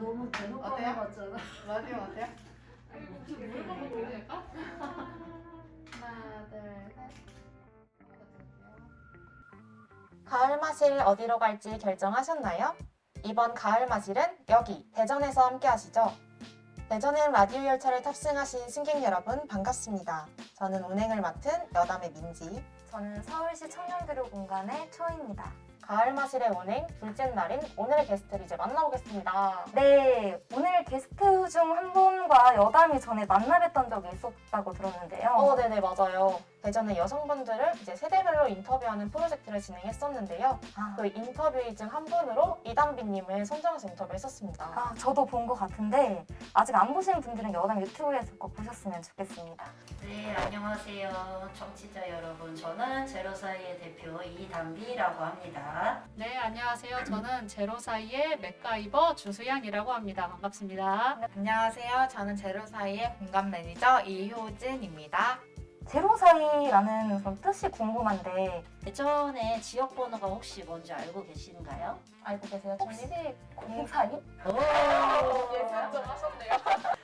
너무 대놓고 어때요? 같잖아. 라디오 어때요? 물어보고 보낼까? 하나, 둘, 셋. 가을 마실 어디로 갈지 결정하셨나요? 이번 가을 마실은 여기 대전에서 함께 하시죠. 대전행 라디오 열차를 탑승하신 승객 여러분 반갑습니다. 저는 운행을 맡은 여담의 민지. 저는 서울시 청년교류 공간의 초입니다. 가을 마실의 운행 둘째 날인 오늘의 게스트를 이제 만나보겠습니다. 네, 오늘 게스트 중 한 분과 여담이 전에 만나뵀던 적이 있었다고 들었는데요. 어, 네네, 맞아요. 대전의 여성분들을 이제 세대별로 인터뷰하는 프로젝트를 진행했었는데요. 아, 그 인터뷰이 중한 분으로 이담비님을 선정해서 인터뷰했었습니다. 아, 저도 본 것 같은데 아직 안 보신 분들은 여담 유튜브에서 꼭 보셨으면 좋겠습니다. 네, 안녕하세요. 청취자 여러분. 저는 제로사이의 대표 이담비라고 합니다. 네, 안녕하세요. 저는 제로사이의 맥가이버 주수양이라고 합니다. 반갑습니다. 안녕하세요. 저는 제로사이의 공감 매니저 이효진입니다. 제로사이라는 그런 뜻이 궁금한데 대전의 지역 번호가 혹시 뭔지 알고 계신가요? 알고 계세요, 혹시 천님? 공사이? 오! 하셨네요.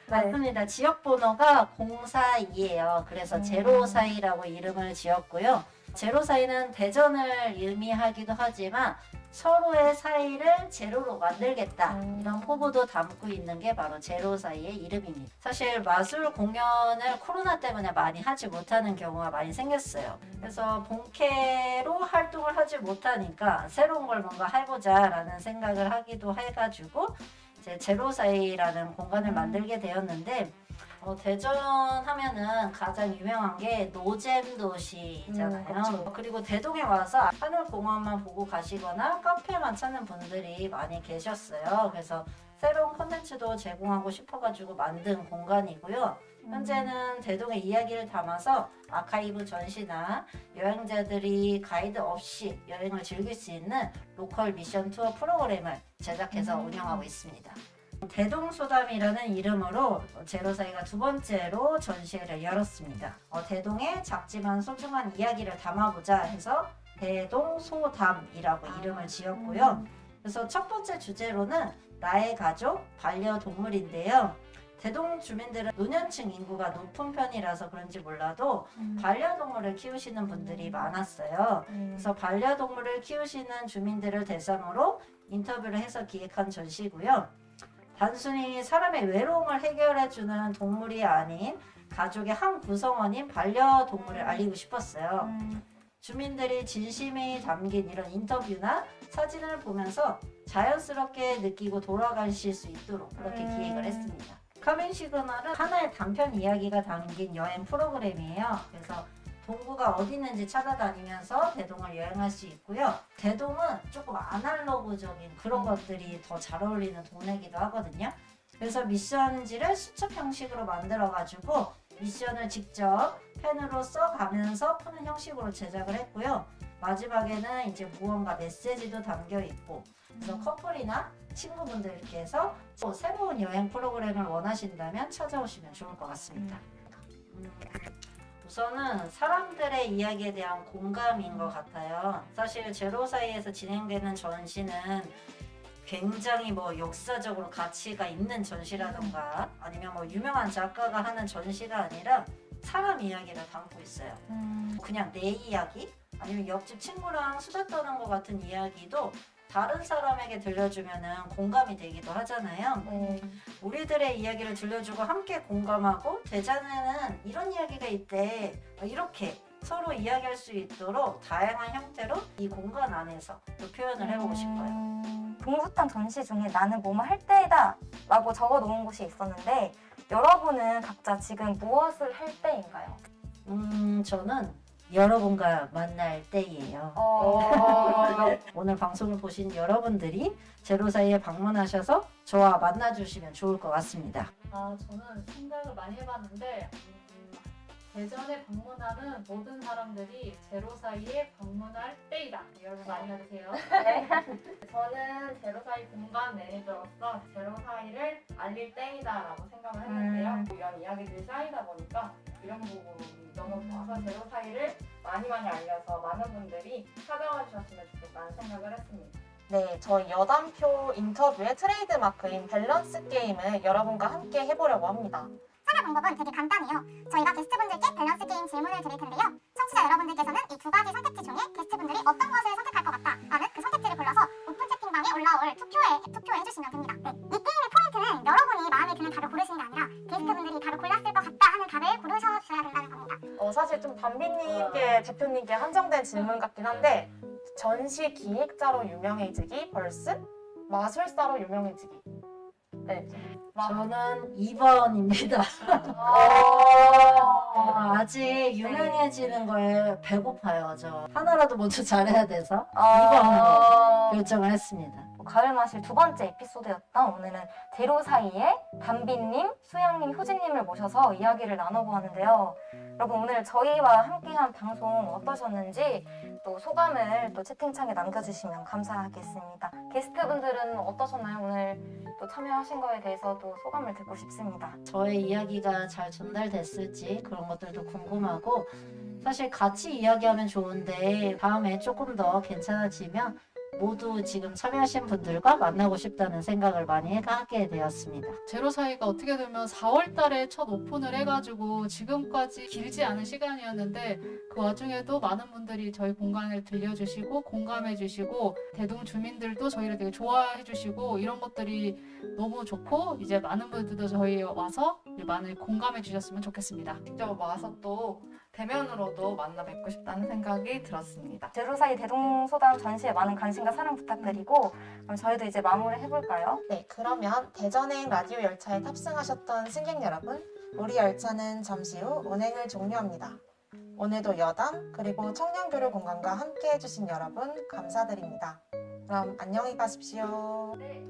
맞습니다. 지역 번호가 042예요. 그래서 음. 제로사이라고 이름을 지었고요. 제로 사이는 대전을 의미하기도 하지만 서로의 사이를 제로로 만들겠다. 음. 이런 포부도 담고 있는 게 바로 제로 사이의 이름입니다. 사실 마술 공연을 코로나 때문에 많이 하지 못하는 경우가 많이 생겼어요. 그래서 본캐로 활동을 하지 못하니까 새로운 걸 뭔가 해보자라는 생각을 하기도 해가지고 이제 제로사이라는 공간을 음. 만들게 되었는데 어, 대전 하면은 가장 유명한 게 노잼 도시잖아요. 음. 그리고 대동에 와서 하늘공원만 보고 가시거나 카페만 찾는 분들이 많이 계셨어요. 그래서 새로운 콘텐츠도 제공하고 싶어가지고 만든 공간이고요. 현재는 대동의 이야기를 담아서 아카이브 전시나 여행자들이 가이드 없이 여행을 즐길 수 있는 로컬 미션 투어 프로그램을 제작해서 음. 운영하고 있습니다. 대동소담이라는 이름으로 제로사이가 두 번째로 전시회를 열었습니다. 어, 대동의 작지만 소중한 이야기를 담아보자 해서 대동소담이라고 이름을 지었고요. 그래서 첫 번째 주제로는 나의 가족, 반려동물인데요. 대동 주민들은 노년층 인구가 높은 편이라서 그런지 몰라도 음. 반려동물을 키우시는 분들이 많았어요. 그래서 반려동물을 키우시는 주민들을 대상으로 인터뷰를 해서 기획한 전시고요. 단순히 사람의 외로움을 해결해 주는 동물이 아닌 가족의 한 구성원인 반려동물을 알리고 싶었어요. 음, 주민들이 진심이 담긴 이런 인터뷰나 사진을 보면서 자연스럽게 느끼고 돌아가실 수 있도록 그렇게 음. 기획을 했습니다. 카멘 시그널은 하나의 단편 이야기가 담긴 여행 프로그램이에요. 그래서 동구가 어디 있는지 찾아다니면서 대동을 여행할 수 있고요. 대동은 조금 아날로그적인 그런 음. 것들이 더 잘 어울리는 동네기도 하거든요. 그래서 미션지를 수첩 형식으로 만들어가지고 미션을 직접 펜으로 써가면서 푸는 형식으로 제작을 했고요. 마지막에는 이제 무언가 메시지도 담겨 있고 그래서 커플이나 친구분들 이렇게 해서 또 새로운 여행 프로그램을 원하신다면 찾아오시면 좋을 것 같습니다. 음, 우선은 사람들의 이야기에 대한 공감인 것 같아요. 사실 제로사이에서 진행되는 전시는 굉장히 뭐 역사적으로 가치가 있는 전시라던가 아니면 뭐 유명한 작가가 하는 전시가 아니라 사람 이야기를 담고 있어요. 음, 그냥 내 이야기 아니면 옆집 친구랑 수다 떠는 것 같은 이야기도 다른 사람에게 들려주면은 공감이 되기도 하잖아요. 네. 우리들의 이야기를 들려주고 함께 공감하고 대전에는 이런 이야기가 있대 이렇게 서로 이야기할 수 있도록 다양한 형태로 이 공간 안에서 또 표현을 해보고 싶어요. 음, 동구탄 전시 중에 나는 뭐뭐 할 때이다 라고 적어 놓은 곳이 있었는데 여러분은 각자 지금 무엇을 할 때인가요? 음 저는 여러분과 만날 때이에요. 어, 오늘 방송을 보신 여러분들이 제로사이에 방문하셔서 저와 만나주시면 좋을 것 같습니다. 아, 저는 생각을 많이 해봤는데 음, 대전에 방문하는 모든 사람들이 제로사이에 방문할 때이다. 여러분 많이 해주세요. 저는 제로사이 공간 매니저로서 제로사이를 알릴 때이다라고 생각을 했는데요. 음. 이런 이야기들이 쌓이다 보니까 이런 부분이 너무 좋아서 제로 사이를 많이 많이 알려서 많은 분들이 찾아와 주셨으면 좋겠다는 생각을 했습니다. 네, 저희 여담표 인터뷰의 트레이드 마크인 밸런스 게임을 여러분과 함께 해보려고 합니다. 참여 방법은 되게 간단해요. 저희가 게스트분들께 밸런스 게임 질문을 드릴 텐데요. 청취자 여러분들께서는 이 두 가지 선택지 중에 게스트분들이 어떤 것을 선택할 것 같다라는 그 선택지를 골라서 오픈 채팅방에 올라올 투표에 투표해 주시면 됩니다. 고르셔줘야 된다는 겁니다. 어, 사실 좀 담비님께 대표님께 한정된 질문 같긴 한데 전시 기획자로 유명해지기 vs 마술사로 유명해지기. 네. 저는 2번입니다. 아직 유명해지는 거에 배고파요. 저 하나라도 먼저 잘해야 돼서 어... 결정을 했습니다. 가을 마실 두 번째 에피소드였던 오늘은 대로 사이에 담비님, 수양님, 효진님을 모셔서 이야기를 나눠보았는데요. 여러분 오늘 저희와 함께한 방송 어떠셨는지 또 소감을 또 채팅창에 남겨주시면 감사하겠습니다. 게스트분들은 어떠셨나요? 오늘 또 참여하신 거에 대해서 또 소감을 듣고 싶습니다. 저의 이야기가 잘 전달됐을지 그런 것들도 궁금하고 사실 같이 이야기하면 좋은데 다음에 조금 더 괜찮아지면 모두 지금 참여하신 분들과 만나고 싶다는 생각을 많이 하게 되었습니다. 제로 사이가 어떻게 되면 4월 달에 첫 오픈을 해가지고 지금까지 길지 않은 시간이었는데 그 와중에도 많은 분들이 저희 공간을 들려주시고 공감해주시고 대동 주민들도 저희를 되게 좋아해주시고 이런 것들이 너무 좋고 이제 많은 분들도 저희 와서 많이 공감해 주셨으면 좋겠습니다. 직접 와서 또 대면으로도 만나 뵙고 싶다는 생각이 들었습니다. 제로 사이 대동소담 전시에 많은 관심과 사랑 부탁드리고 그럼 저희도 이제 마무리 해볼까요? 네, 그러면 대전행 라디오 열차에 탑승하셨던 승객 여러분, 우리 열차는 잠시 후 운행을 종료합니다. 오늘도 여담 그리고 청년교류 공간과 함께 해주신 여러분 감사드립니다. 그럼 안녕히 가십시오. 네,